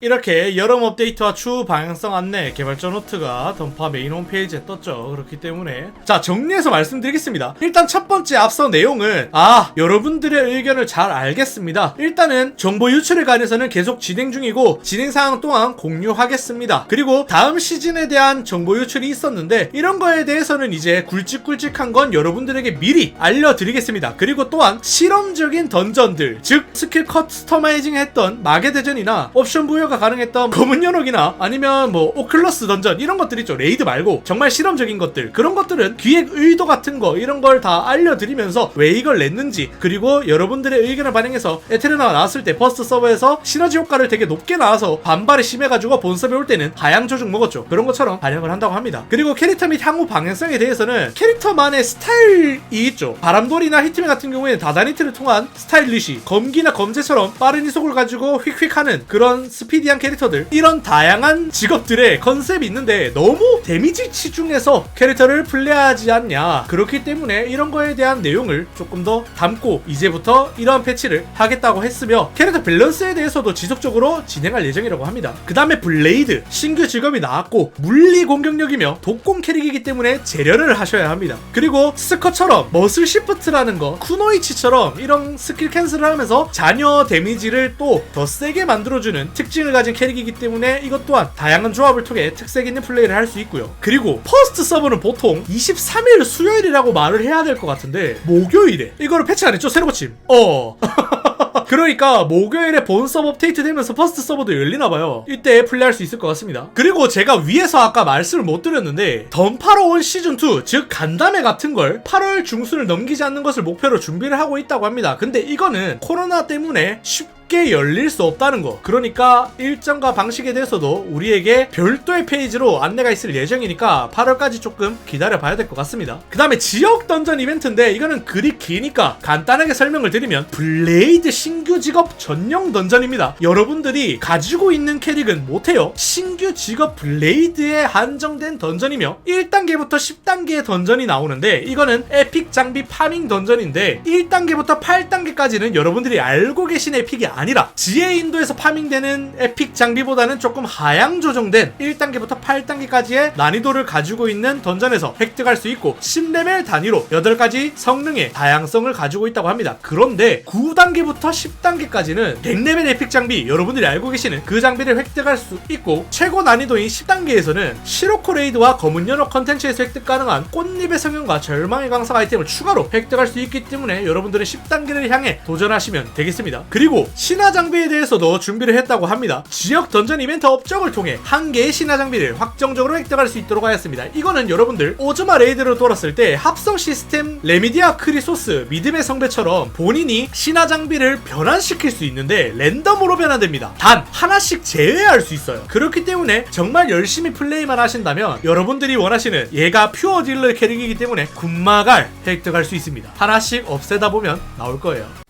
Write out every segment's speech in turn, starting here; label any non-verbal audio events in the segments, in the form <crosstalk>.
이렇게 여름 업데이트와 추후 방향성 안내 개발자 노트가 던파 메인 홈페이지에 떴죠. 그렇기 때문에 자 정리해서 말씀드리겠습니다. 일단 첫 번째 앞서 내용은 아 여러분들의 의견을 잘 알겠습니다. 일단은 정보 유출에 관해서는 계속 진행 중이고 진행 사항 또한 공유하겠습니다. 그리고 다음 시즌에 대한 정보 유출이 있었는데 이런 거에 대해서는 이제 굵직굵직한 건 여러분들에게 미리 알려드리겠습니다. 그리고 또한 실험적인 던전들 즉 스킬 커스터마이징 했던 마계 대전이나 옵션 부여 가 가능했던 검은 연옥이나 아니면 뭐 오클러스 던전 이런 것들 있죠. 레이드 말고 정말 실험적인 것들. 그런 것들은 기획 의도 같은 거 이런 걸 다 알려드리면서 왜 이걸 냈는지 그리고 여러분들의 의견을 반영해서 에테르나가 나왔을 때 퍼스트 서버에서 시너지 효과를 되게 높게 나와서 반발이 심해가지고 본섭에 올 때는 하향 조중 먹었죠. 그런 것처럼 반영을 한다고 합니다. 그리고 캐릭터 및 향후 방향성에 대해서는 캐릭터만의 스타일이 있죠. 바람돌이나 히트맨 같은 경우에는 다다니트를 통한 스타일리시 검기나 검제처럼 빠른 이속을 가지고 휙휙 하는 그런 스피 디한 캐릭터들. 이런 다양한 직업들의 컨셉이 있는데 너무 데미지 치중해서 캐릭터를 플레이하지 않냐. 그렇기 때문에 이런 거에 대한 내용을 조금 더 담고 이제부터 이러한 패치를 하겠다고 했으며 캐릭터 밸런스에 대해서도 지속적으로 진행할 예정이라고 합니다. 그 다음에 블레이드. 신규 직업이 나왔고 물리 공격력이며 독공 캐릭이기 때문에 재련을 하셔야 합니다. 그리고 스커처럼 머슬 시프트라는 거 쿠노이치처럼 이런 스킬 캔슬을 하면서 잔여 데미지를 또 더 세게 만들어주는 특징을 가진 캐릭이기 때문에 이것 또한 다양한 조합을 통해 특색 있는 플레이를 할 수 있고요 그리고 퍼스트 서브는 보통 23일 수요일이라고 말을 해야 될 것 같은데 목요일에 이거를 패치 안 했죠 새로 고침 어 <laughs> 그러니까 목요일에 본 서버 업데이트 되면서 퍼스트 서버도 열리나 봐요. 이때 플레이할 수 있을 것 같습니다. 그리고 제가 위에서 아까 말씀을 못 드렸는데 던파로 온 시즌 2, 즉 간담회 같은 걸 8월 중순을 넘기지 않는 것을 목표로 준비를 하고 있다고 합니다. 근데 이거는 코로나 때문에 쉽게 열릴 수 없다는 거. 그러니까 일정과 방식에 대해서도 우리에게 별도의 페이지로 안내가 있을 예정이니까 8월까지 조금 기다려 봐야 될 것 같습니다. 그 다음에 지역 던전 이벤트인데 이거는 그리 기니까 간단하게 설명을 드리면 블레이드 신규 직업 전용 던전입니다. 여러분들이 가지고 있는 캐릭은 못해요. 신규 직업 블레이드에 한정된 던전이며 1단계부터 10단계의 던전이 나오는데 이거는 에픽 장비 파밍 던전인데 1단계부터 8단계까지는 여러분들이 알고 계신 에픽이 아니라 지혜 인도에서 파밍되는 에픽 장비보다는 조금 하향 조정된 1단계부터 8단계까지의 난이도를 가지고 있는 던전에서 획득할 수 있고 10레벨 단위로 8가지 성능의 다양성을 가지고 있다고 합니다. 그런데 9단계부터 10단계까지는 100레벨 에픽 장비 여러분들이 알고 계시는 그 장비를 획득할 수 있고 최고 난이도인 10단계에서는 시로코 레이드와 검은 연어 컨텐츠에서 획득 가능한 꽃잎의 성형과 절망의 강사 아이템을 추가로 획득할 수 있기 때문에 여러분들은 10단계를 향해 도전하시면 되겠습니다. 그리고 신화 장비에 대해서도 준비를 했다고 합니다. 지역 던전 이벤트 업적을 통해 한 개의 신화 장비를 확정적으로 획득할 수 있도록 하였습니다. 이거는 여러분들 오즈마 레이드로 돌았을 때 합성 시스템 레미디아 크리소스 믿음의 성배처럼 본인이 신화 장비를 변환시킬 수 있는데 랜덤으로 변환됩니다. 단 하나씩 제외할 수 있어요. 그렇기 때문에 정말 열심히 플레이만 하신다면 여러분들이 원하시는 얘가 퓨어 딜러 캐릭이기 때문에 군마갈 획득할 수 있습니다. 하나씩 없애다 보면 나올 거예요.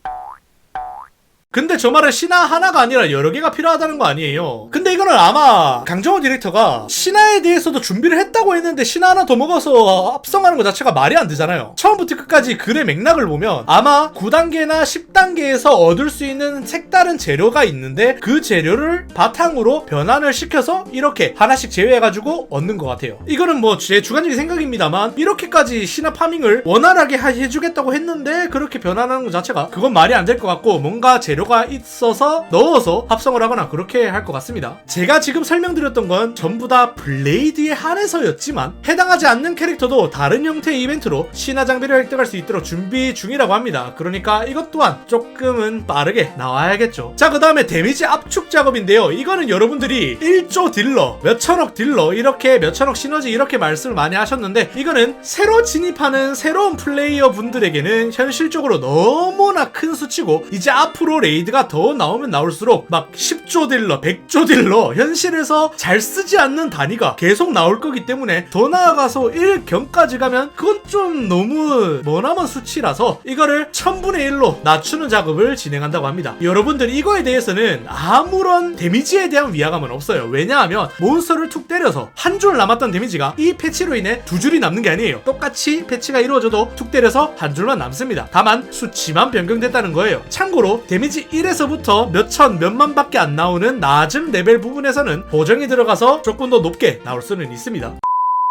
근데 저 말은 신화 하나가 아니라 여러 개가 필요하다는 거 아니에요. 근데 이거는 아마 강정호 디렉터가 신화에 대해서도 준비를 했다고 했는데 신화 하나 더 먹어서 합성하는 것 자체가 말이 안 되잖아요. 처음부터 끝까지 글의 맥락을 보면 아마 9단계나 10단계에서 얻을 수 있는 색다른 재료가 있는데 그 재료를 바탕으로 변환을 시켜서 이렇게 하나씩 제외해가지고 얻는 것 같아요. 이거는 뭐 제 주관적인 생각입니다만 이렇게까지 신화 파밍을 원활하게 하- 해주겠다고 했는데 그렇게 변환하는 것 자체가 그건 말이 안 될 것 같고 뭔가 재료가 있어서 넣어서 합성을 하거나 그렇게 할 것 같습니다. 제가 지금 설명드렸던 건 전부 다 블레이드에 한해서였지만 해당하지 않는 캐릭터도 다른 형태의 이벤트로 신화 장비를 획득할 수 있도록 준비 중이라고 합니다. 그러니까 이것 또한 조금은 빠르게 나와야겠죠. 자, 그 다음에 데미지 압축 작업인데요. 이거는 여러분들이 1조 딜러, 몇천억 딜러, 이렇게 몇천억 시너지 이렇게 말씀을 많이 하셨는데 이거는 새로 진입하는 새로운 플레이어 분들에게는 현실적으로 너무나 큰 수치고 이제 앞으로 레이드가 더 나오면 나올수록 막 10조 딜러, 100조 딜러 현실에서 잘 쓰지 않는 단위가 계속 나올 거기 때문에 더 나아가서 1경까지 가면 그건 좀 너무 머나먼 수치라서 이거를 1000분의 1로 낮추는 작업을 진행한다고 합니다. 여러분들 이거에 대해서는 아무런 데미지에 대한 위화감은 없어요. 왜냐하면 몬스터를 툭 때려서 한 줄 남았던 데미지가 이 패치로 인해 두 줄이 남는 게 아니에요. 똑같이 패치가 이루어져도 툭 때려서 한 줄만 남습니다. 다만 수치만 변경됐다는 거예요. 참고로 데미지 1에서부터 몇천 몇만밖에 안 나오는 낮은 레벨 부분에서는 보정이 들어가서 조금 더 높게 나올 수는 있습니다.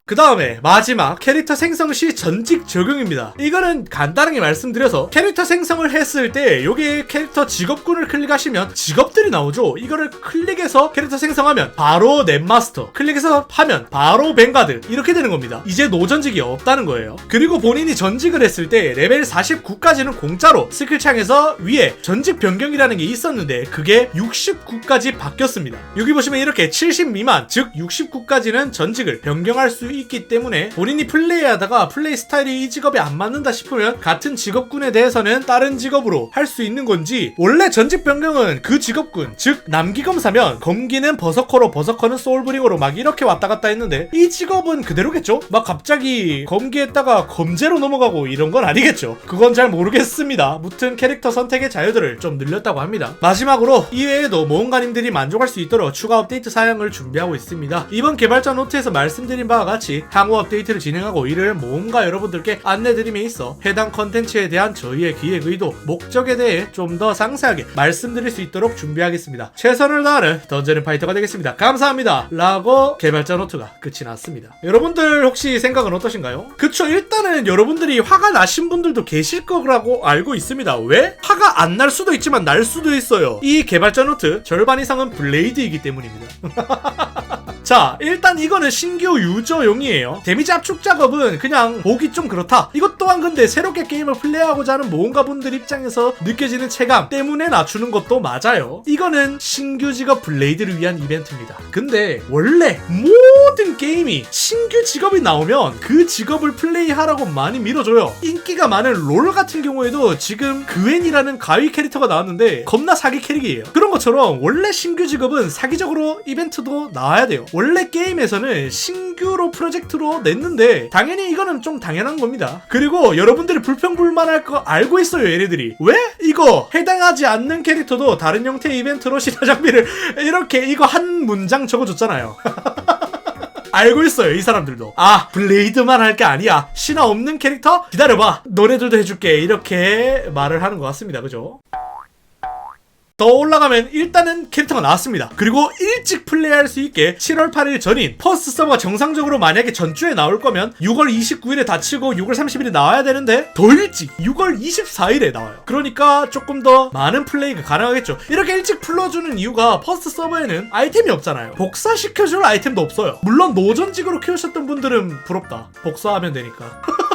그 다음에 마지막 캐릭터 생성 시 전직 적용입니다. 이거는 간단하게 말씀드려서 캐릭터 생성을 했을 때 여기 캐릭터 직업군을 클릭하시면 직업들이 나오죠. 이거를 클릭해서 캐릭터 생성하면 바로 넷마스터, 클릭해서 하면 바로 뱅가드 이렇게 되는 겁니다. 이제 노전직이 없다는 거예요. 그리고 본인이 전직을 했을 때 레벨 49까지는 공짜로 스킬창에서 위에 전직 변경이라는 게 있었는데 그게 69까지 바뀌었습니다. 여기 보시면 이렇게 70 미만 즉 69까지는 전직을 변경할 수 있기 때문에 본인이 플레이하다가 플레이 스타일이 이 직업에 안 맞는다 싶으면 같은 직업군에 대해서는 다른 직업으로 할 수 있는 건지 원래 전직 변경은 그 직업군 즉 남기검사면 검기는 버서커로 버서커는 소울브링으로 막 이렇게 왔다 갔다 했는데 이 직업은 그대로겠죠? 막 갑자기 검기했다가 검제로 넘어가고 이런 건 아니겠죠? 그건 잘 모르겠습니다. 무튼 캐릭터 선택의 자유들을 좀 늘렸다고 합니다. 마지막으로 이외에도 모험가님들이 만족할 수 있도록 추가 업데이트 사양을 준비하고 있습니다. 이번 개발자 노트에서 말씀드린 바와 같이 향후 업데이트를 진행하고 이를 모험가 여러분들께 안내드림에 있어 해당 컨텐츠에 대한 저희의 기획 의도, 목적에 대해 좀 더 상세하게 말씀드릴 수 있도록 준비하겠습니다. 최선을 다하는 던전 앤 파이터가 되겠습니다. 감사합니다. 라고 개발자 노트가 끝이 났습니다. 여러분들 혹시 생각은 어떠신가요? 그쵸 일단은 여러분들이 화가 나신 분들도 계실 거라고 알고 있습니다. 왜? 화가 안 날 수도 있지만 날 수도 있어요. 이 개발자 노트 절반 이상은 블레이드이기 때문입니다. <laughs> 자, 일단 이거는 신규 유저용이에요. 데미지 압축 작업은 그냥 보기 좀 그렇다. 이것 또한 근데 새롭게 게임을 플레이하고자 하는 모험가 분들 입장에서 느껴지는 체감 때문에 낮추는 것도 맞아요. 이거는 신규 직업 블레이드를 위한 이벤트입니다. 근데 원래 모든 게임이 신규 직업이 나오면 그 직업을 플레이하라고 많이 밀어줘요. 인기가 많은 롤 같은 경우에도 지금 그웬이라는 가위 캐릭터가 나왔는데 겁나 사기 캐릭이에요. 그런 것처럼 원래 신규 직업은 사기적으로 이벤트도 나와야 돼요. 원래 게임에서는 신규로 프로젝트로 냈는데 당연히 이거는 좀 당연한 겁니다. 그리고 여러분들이 불평불만할 거 알고 있어요, 얘네들이. 왜? 이거 해당하지 않는 캐릭터도 다른 형태의 이벤트로 <laughs> 신화 장비를 이렇게 이거 한 문장 적어줬잖아요. <laughs> 알고 있어요 이 사람들도 아 블레이드만 할 게 아니야 신화 없는 캐릭터 기다려봐 너네들도 해줄게 이렇게 말을 하는 것 같습니다 그죠 더 올라가면 일단은 캐릭터가 나왔습니다. 그리고 일찍 플레이할 수 있게 7월 8일 전인 퍼스트 서버가 정상적으로 만약에 전주에 나올 거면 6월 29일에 닫히고 6월 30일에 나와야 되는데 더 일찍 6월 24일에 나와요. 그러니까 조금 더 많은 플레이가 가능하겠죠. 이렇게 일찍 풀어주는 이유가 퍼스트 서버에는 아이템이 없잖아요. 복사시켜줄 아이템도 없어요. 물론 노전직으로 키우셨던 분들은 부럽다. 복사하면 되니까. <laughs>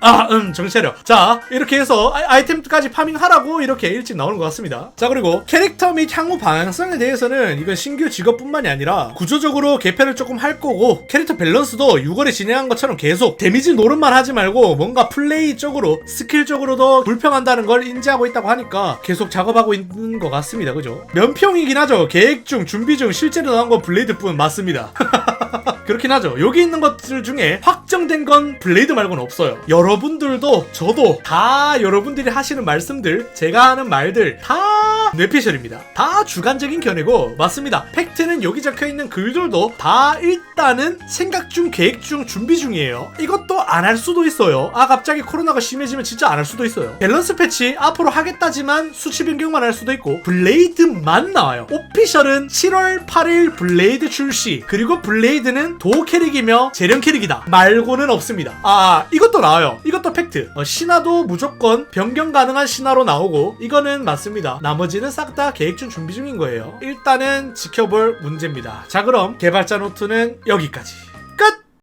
아, 음, 정신 차려. 자, 이렇게 해서 아, 아이 템까지 파밍하라고 이렇게 일찍 나오는 것 같습니다. 자, 그리고 캐릭터 및 향후 방향성에 대해서는 이건 신규 직업뿐만이 아니라 구조적으로 개편을 조금 할 거고 캐릭터 밸런스도 6월에 진행한 것처럼 계속 데미지 노름만 하지 말고 뭔가 플레이 쪽으로 스킬 쪽으로도 불평한다는 걸 인지하고 있다고 하니까 계속 작업하고 있는 것 같습니다. 그죠? 면평이긴 하죠. 계획 중, 준비 중, 실제로 나온 건 블레이드뿐 맞습니다. <laughs> 그렇긴 하죠. 여기 있는 것들 중에 확정된 건 블레이드 말고는 없어요. 여러분들도 저도 다 여러분들이 하시는 말씀들, 제가 하는 말들 다 뇌피셜입니다. 다 주관적인 견해고 맞습니다. 팩트는 여기 적혀 있는 글들도 다 일단은 생각 중, 계획 중, 준비 중이에요. 이것도 안 할 수도 있어요. 아 갑자기 코로나가 심해지면 진짜 안 할 수도 있어요. 밸런스 패치 앞으로 하겠다지만 수치 변경만 할 수도 있고 블레이드만 나와요. 오피셜은 7월 8일 블레이드 출시 그리고 블레이드는 도어 캐릭이며 재련 캐릭이다 말고는 없습니다. 아 이것도 나와요. 이것도 팩트. 어, 신화도 무조건 변경 가능한 신화로 나오고 이거는 맞습니다. 나머지는 싹 다 계획 중 준비 중인 거예요. 일단은 지켜볼 문제입니다. 자 그럼 개발자 노트는 여기까지.